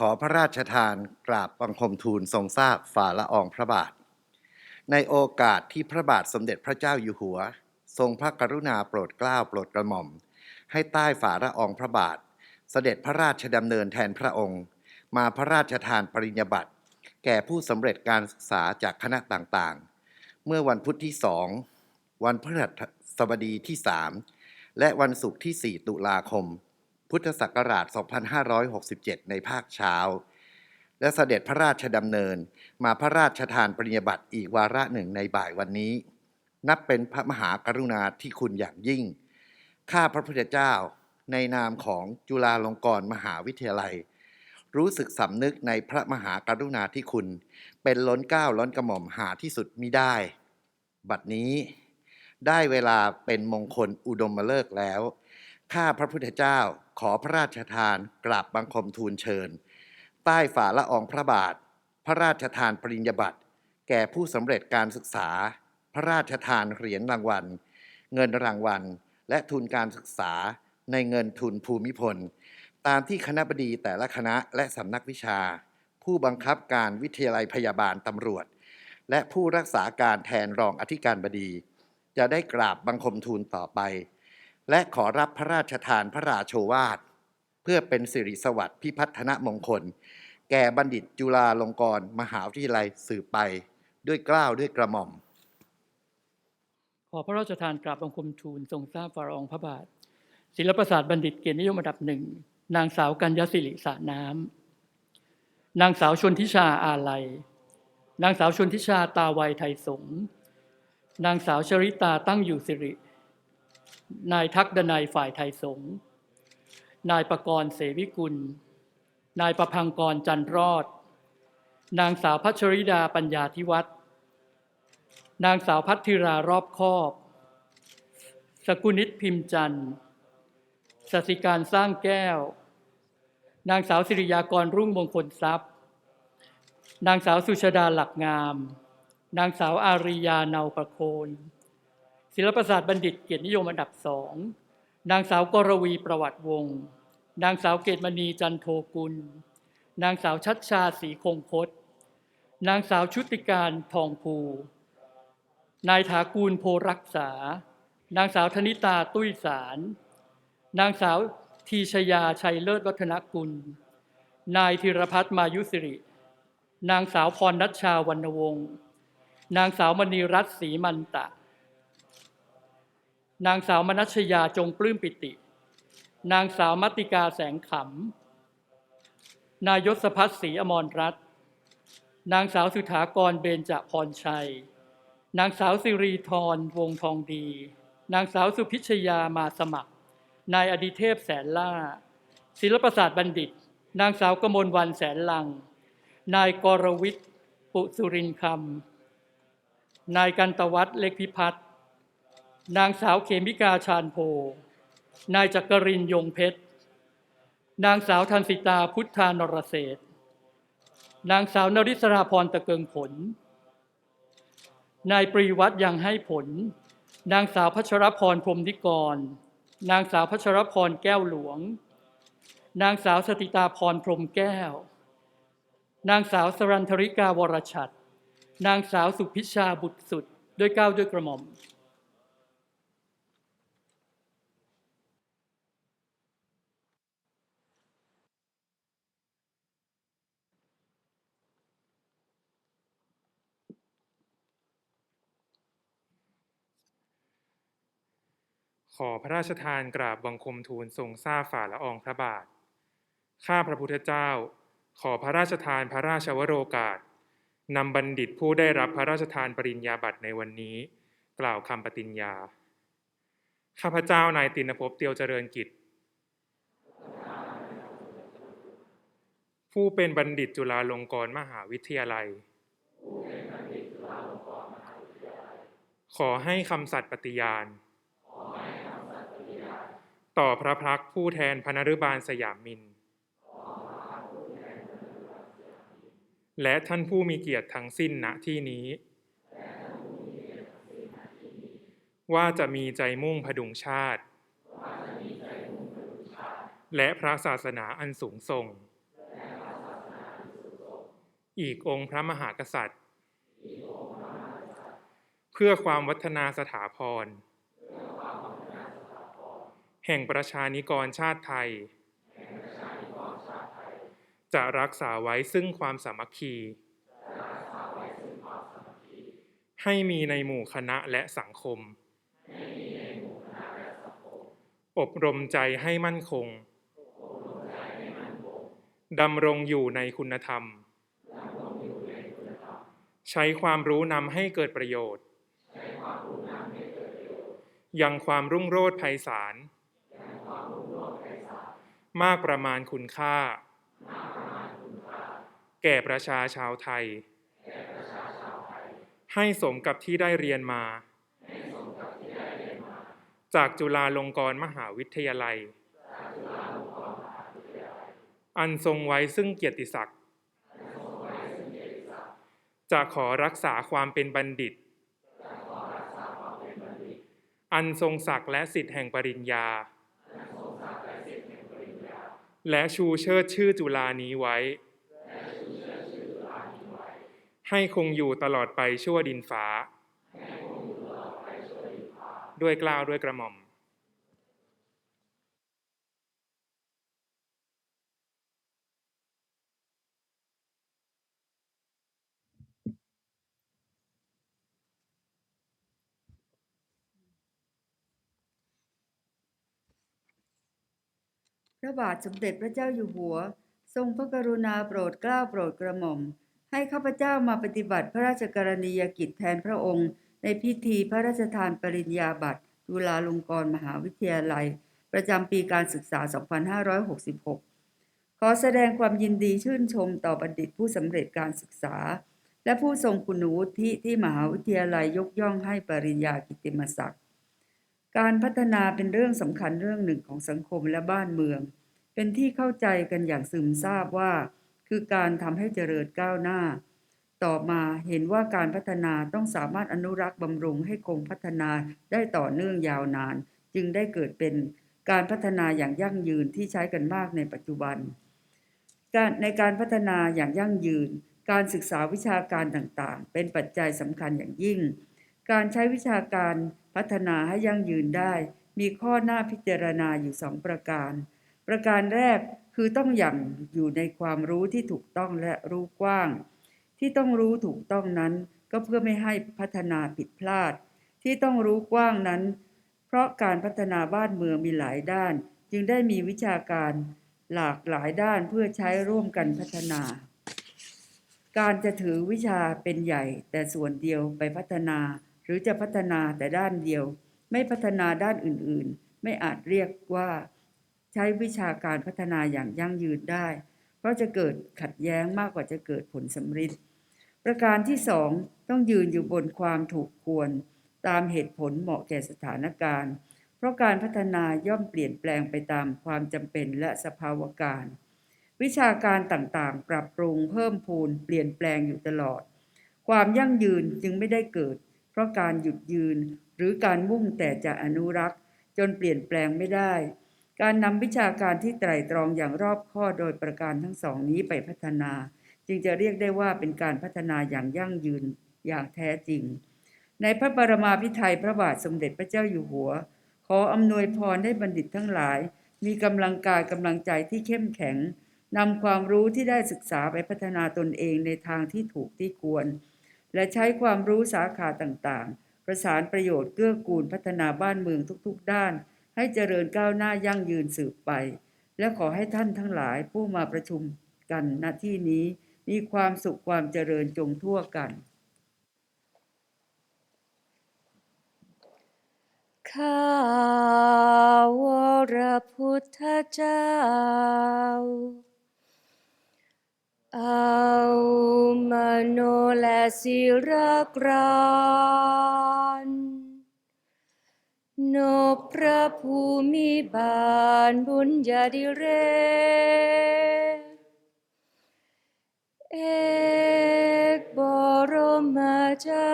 ขอพระราชทานกราบบังคมทูลทรงทราบฝ่าละอองพระบาท ในโอกาสที่พระบาทสมเด็จพระเจ้าอยู่หัว ทรงพระกรุณาโปรดเกล้าโปรดกระหม่อม ให้ใต้ฝ่าละอองพระบาท เสด็จพระราชดำเนินแทนพระองค์ มาพระราชทานปริญญาบัตรแก่ผู้สำเร็จการศึกษาจากคณะต่างๆ เมื่อวันพุธที่สองวันพฤหัสบดีที่สามและวันศุกร์ที่ 4 ตุลาคม พุทธศักราช 2567 ในภาคเช้า และเสด็จพระราชดำเนินมาพระราชทานปริญญาบัตรอีกวาระหนึ่งในบ่ายวันนี้ นับเป็นพระมหากรุณาธิคุณอย่างยิ่ง ข้าพระพุทธเจ้าในนามของจุฬาลงกรณ์มหาวิทยาลัย รู้สึกสำนึกในพระมหากรุณาธิคุณ เป็นล้นเก้าล้นกระหม่อมหาที่สุดมิได้ บัดนี้ได้เวลาเป็นมงคลอุดมฤกษ์แล้ว ข้าพระพุทธเจ้า ขอพระราชทานกราบบังคมทูลเชิญ ใต้ฝ่าละอองพระบาท พระราชทานปริญญาบัตรแก่ผู้สำเร็จการศึกษา พระราชทานเหรียญรางวัล เงินรางวัล และทุนการศึกษาในเงินทุนภูมิพล ตามที่คณะบดีแต่ละคณะและสำนักวิชา ผู้บังคับการวิทยาลัยพยาบาลตำรวจ และผู้รักษาการแทนรองอธิการบดี จะได้กราบบังคมทูลต่อไป และขอรับพระราชทานพระราโชวาท เพื่อเป็นสิริสวัสดิ์พิพัฒนมงคล แก่บัณฑิตจุฬาลงกรณ์มหาวิทยาลัยสืบไป ด้วยเกล้าวด้วยกระหม่อม ขอพระราชทานกราบบังคมทูลทรงทราบฝ่าองพระบาท ศิลปศาสตร์บัณฑิตเกียรตินิยมอันดับหนึ่งนางสาวกัญญสิริสาน้ำนางสาวชนทิชาอาลัย นางสาวชนทิชาตาวัยไทยสง นางสาวชริตาตั้งอยู่สิริ นายทักดนัยฝ่ายไทยสงฆ์นายประกรณ์เสวิกุล นายประพังกรจันรอด นางสาวพัชริดาปัญญาธิวัฒน์นางสาวพัทธิรารอบคอบ สกุนิตพิมพ์จันทร์สสิการสร้างแก้ว นางสาวสิริยากรรุ่งมงคลทรัพย์ นางสาวสุชดาหลักงาม นางสาวอาริยาเนาประโคน ศิลปศาสตร์บัณฑิตเกียรตินิยมอันดับสองนางสาวกรวีประวัติวงศ์นางสาวเกตมณีจันโทกุล นางสาวชัดชาศรีคงคต นางสาวชุติการทองภู นายถากูลโพรักษา นางสาวธนิตาตุ้ยสาร นางสาวทีชยาชัยเลิศวัฒนกุล นายธีรพัฒน์มายุสิริ นางสาวพรนัชชาวรรณวงศ์ นางสาวมณีรัตน์ศรีมันตะ นางสาวมนัชยาจงปลื้มปิติ นางสาวมัติกาแสงขำ นายศพัฒศรีอมรรัตน์ นางสาวสุธากรเบญจพรชัย นางสาวสิริธรวงทองดี นางสาวสุพิชยามาสมัคร นายอดิเทพแสนล่า ศิลปศาสตร์บัณฑิต นางสาวกมลวันแสนลัง นายกรวิทย์ปุสุรินคำ นายกันตวัฒน์เล็กพิพัฒน์ นางสาวเขมิกาชาญโพ นายจักรินยงเพชร นางสาวทันสิตาพุทธานรเศษ นางสาวนริศราพรตะเกิงผล นายปรีวัตรยังให้ผล นางสาวพัชรพรพรมนิกร นางสาวพัชรพรแก้วหลวง นางสาวสติตาพรพรมแก้ว นางสาวสรันธริกาวรชัด นางสาวสุพิชาบุตรสุดด้วยก้าวด้วยกระหม่อม ขอพระราชทานกราบบังคมทูลทรงทราบฝ่าละอองพระบาท ข้าพระพุทธเจ้า ขอพระราชทานพระราชวโรกาสนำบัณฑิตผู้ได้รับพระราชทานปริญญาบัตรในวันนี้ กล่าวคำปฏิญญา ข้าพเจ้านายตินภพเตียวเจริญกิจ ผู้เป็นบัณฑิตจุฬาลงกรณ์มหาวิทยาลัย ขอให้คำสัตย์ปฏิญาณ ต่อพระพักผู้แทนพนรุบาลสยามมิน และท่านผู้มีเกียรติทั้งสิ้นณที่นี้ ว่าจะมีใจมุ่งพดุงชาติ และพระศาสนาอันสูงส่ง อีกองค์พระมหากษัตริย์ เพื่อความวัฒนาสถาพร แห่งประชานิกรชาติไทย จะรักษาไว้ซึ่งความสามัคคี ให้มีในหมู่คณะและสังคม อบรมใจให้มั่นคง ดำรงอยู่ในคุณธรรม ใช้ความรู้นำให้เกิดประโยชน์ ยังความรุ่งโรจน์ไพศาล มากประมาณคุณค่า แก่ประชาชาวไทย ให้สมกับที่ได้เรียนมา จากจุฬาลงกรณ์มหาวิทยาลัย อันทรงไว้ซึ่งเกียรติศักดิ์จะขอรักษาความเป็นบัณฑิต อันทรงศักดิ์และสิทธิแห่งปริญญา และชูเชิดชื่อจุฬานี้ไว้ ให้คงอยู่ตลอดไปชั่วดินฟ้า ด้วยกล้าวด้วยกระหม่อม พ ระบาทสมเด็จพระเจ้าอยู่หัว ทรงพระกรุณาโปรดเกล้าโปรดกระหม่อม ให้ข้าพเจ้ามาปฏิบัติพระราชกรณียกิจแทนพระองค์ ในพิธีพระราชทานปริญญาบัตรจุฬาลงกรณ์มหาวิทยาลัย ประจำปีการศึกษา 2566 ขอแสดงความยินดีชื่นชมต่อบัณฑิตผู้สำเร็จการศึกษา และผู้ทรงคุณวุฒิที่มหาวิทยาลัยยกย่องให้ปริญญากิตติมศักดิ์การพัฒนาเป็นเรื่องสำคัญเรื่องหนึ่งของสังคมและบ้านเมือง เป็นที่เข้าใจกันอย่างซึมทราบว่า คือการทำให้เจริญก้าวหน้า ต่อมาเห็นว่าการพัฒนาต้องสามารถอนุรักษ์บำรุงให้คงพัฒนาได้ต่อเนื่องยาวนาน จึงได้เกิดเป็นการพัฒนาอย่างยั่งยืนที่ใช้กันมากในปัจจุบัน การในการพัฒนาอย่างยั่งยืน การศึกษาวิชาการต่างๆ เป็นปัจจัยสำคัญอย่างยิ่ง การใช้วิชาการพัฒนาให้ยั่งยืนได้ มีข้อหน้าพิจารณาอยู่สองประการ ประการแรกคือต้องอย่างอยู่ในความรู้ที่ถูกต้องและรู้กว้าง ที่ต้องรู้ถูกต้องนั้น ก็เพื่อไม่ให้พัฒนาผิดพลาด ที่ต้องรู้กว้างนั้น เพราะการพัฒนาบ้านเมืองมีหลายด้าน จึงได้มีวิชาการหลากหลายด้านเพื่อใช้ร่วมกันพัฒนา การจะถือวิชาเป็นใหญ่ แต่ส่วนเดียวไปพัฒนา หรือจะพัฒนาแต่ด้านเดียว ไม่พัฒนาด้านอื่นๆ ไม่อาจเรียกว่า ใช้วิชาการพัฒนาอย่างยั่งยืนได้ เพราะจะเกิดขัดแย้งมากกว่าจะเกิดผลสำฤทธิ์ประการที่สองต้องยืนอยู่บนความถูกควร ตามเหตุผลเหมาะแก่สถานการณ์ เพราะการพัฒนาย่อมเปลี่ยนแปลงไปตามความจำเป็นและสภาวะการ วิชาการต่างๆ ปรับปรุงเพิ่มพูนเปลี่ยนแปลงอยู่ตลอด ความยั่งยืนจึงไม่ได้เกิด เพราะการหยุดยืนหรือการมุ่งแต่จะอนุรักษ์ จนเปลี่ยนแปลงไม่ได้ การนำวิชาการที่ไตร่ตรองอย่างรอบคอบโดยประการทั้งสองนี้ไปพัฒนา จึงจะเรียกได้ว่าเป็นการพัฒนาอย่างยั่งยืนอย่างแท้จริง ในพระบรมาภิไธยพระบาทสมเด็จพระเจ้าอยู่หัว ขออำนวยพรให้บัณฑิตทั้งหลาย มีกำลังกายกำลังใจที่เข้มแข็งนำความรู้ที่ได้ศึกษาไปพัฒนาตนเองในทางที่ถูกที่ควร และใช้ความรู้สาขาต่างๆ ประสานประโยชน์เกื้อกูลพัฒนาบ้านเมืองทุกๆด้าน ให้เจริญก้าวหน้ายั่งยืนสืบไป และขอให้ท่านทั้งหลายผู้มาประชุมกันณที่นี้มีความสุขความเจริญจงทั่วกัน ข้าวรพุทธเจ้า เอามโนและศิรกราน นบพระภูมิบาลบุญญาดิเร เอกบรมจั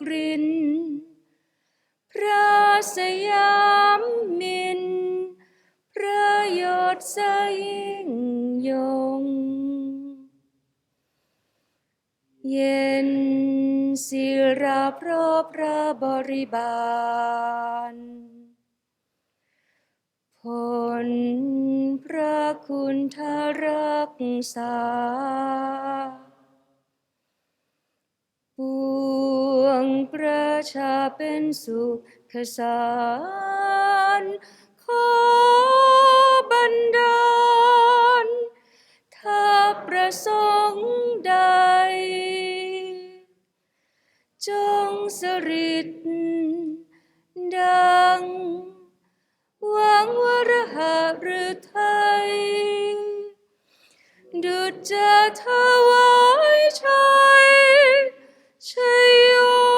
กริน พระสยามมิน พระยศยิ่งยง เย็นศิราะพระบริบาลผลพระคุณทารักษาปวงประชาเป็นสุขสารขอบันดา ประสงค์ใด จงสริดดังหวังวรหะหรือไทย ดุจจะถวายชัยชัยโย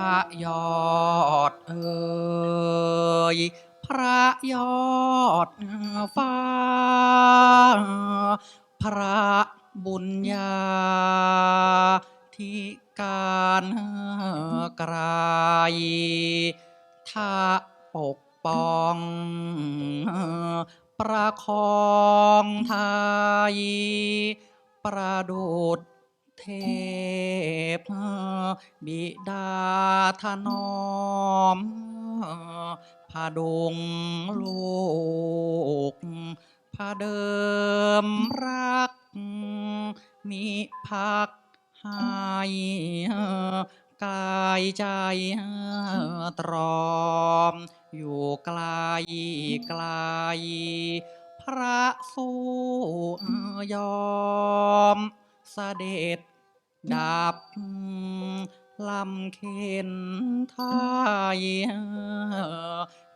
ระยอดเอ่ยพระยอดฟ้า พระบุญญาที่การไกลถ้าปกป้อง ประคองไทยประดุด เทพบิดาถนอมพาดงลูกพาเดิมรัก มีพักให้กายใจตรอม อยู่ไกลไกล พระสู้ยอม เสด็จดับลำเข็นไทย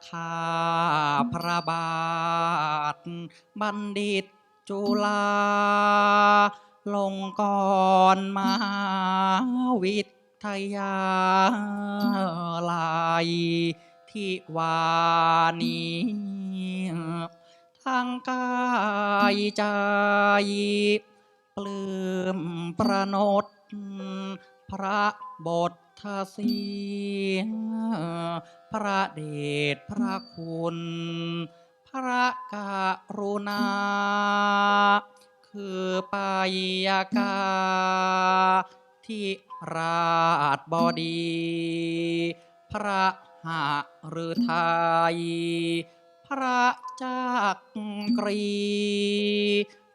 ข้าพระบาท บัณฑิตจุฬาลงกรณ์มหาวิทยาลัยที่วานี้ทางกายใจ ปลื้มประนดพระบทเสียงพระเดชพระคุณ พระกรุณา คือปายากาที่ราชบดี พระหฤทัยพระจักกรี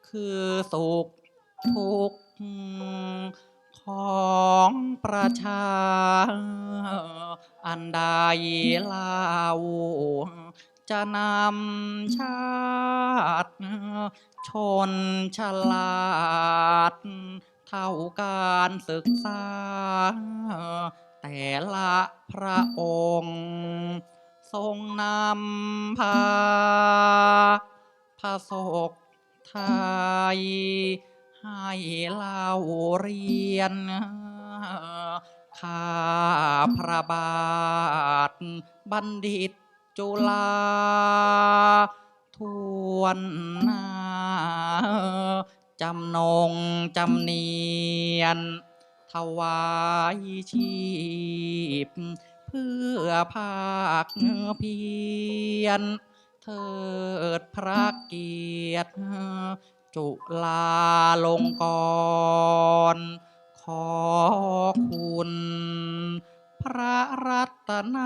คือสุข ทุกข์ของประชา อันใดเล่าจะนำชาติ ชนฉลาด เท่าการศึกษา แต่ละพระองค์ ทรงนำพาพระศกไทย ให้เล่าเรียนข้าพระบาท บัณฑิตจุฬาทวนนาจำนงจำเนียน ถวายชีพ เพื่อภาคเนื้อเพียรเถิดพระเกียรติ จุลาลงกรณ์ขอคุณ พระรัตน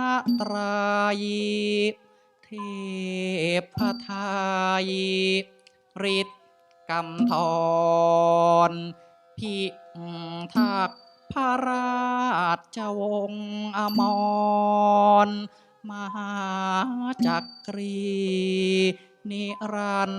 ตรัยเทพไทยฤทธิ์กำธรพิทักษ์พระราชวงศ์อมร มหาจักรี นิรัน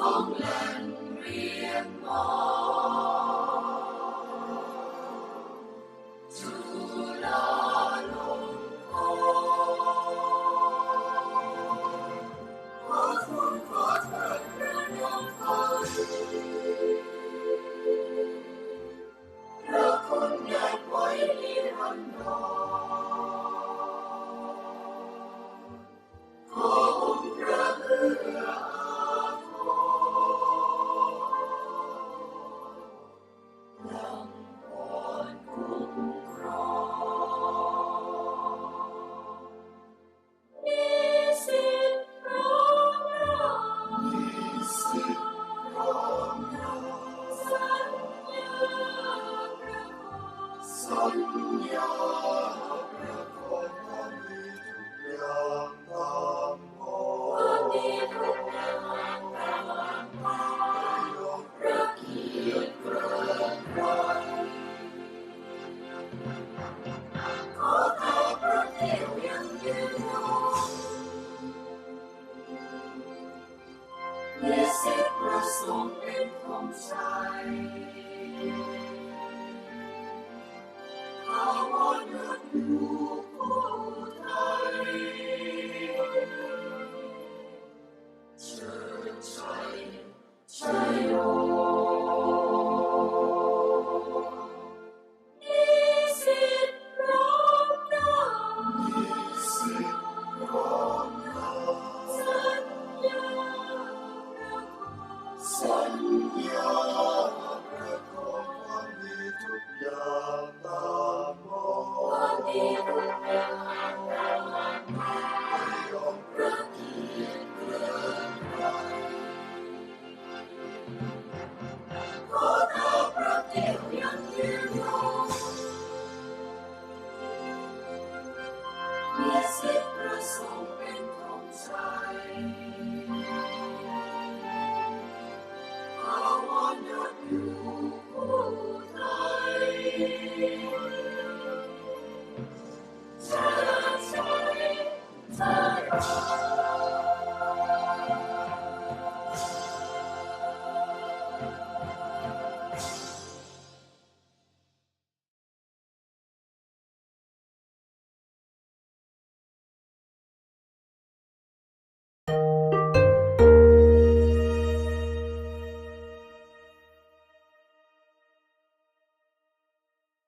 ดร์เทินมี Oh, wonderful.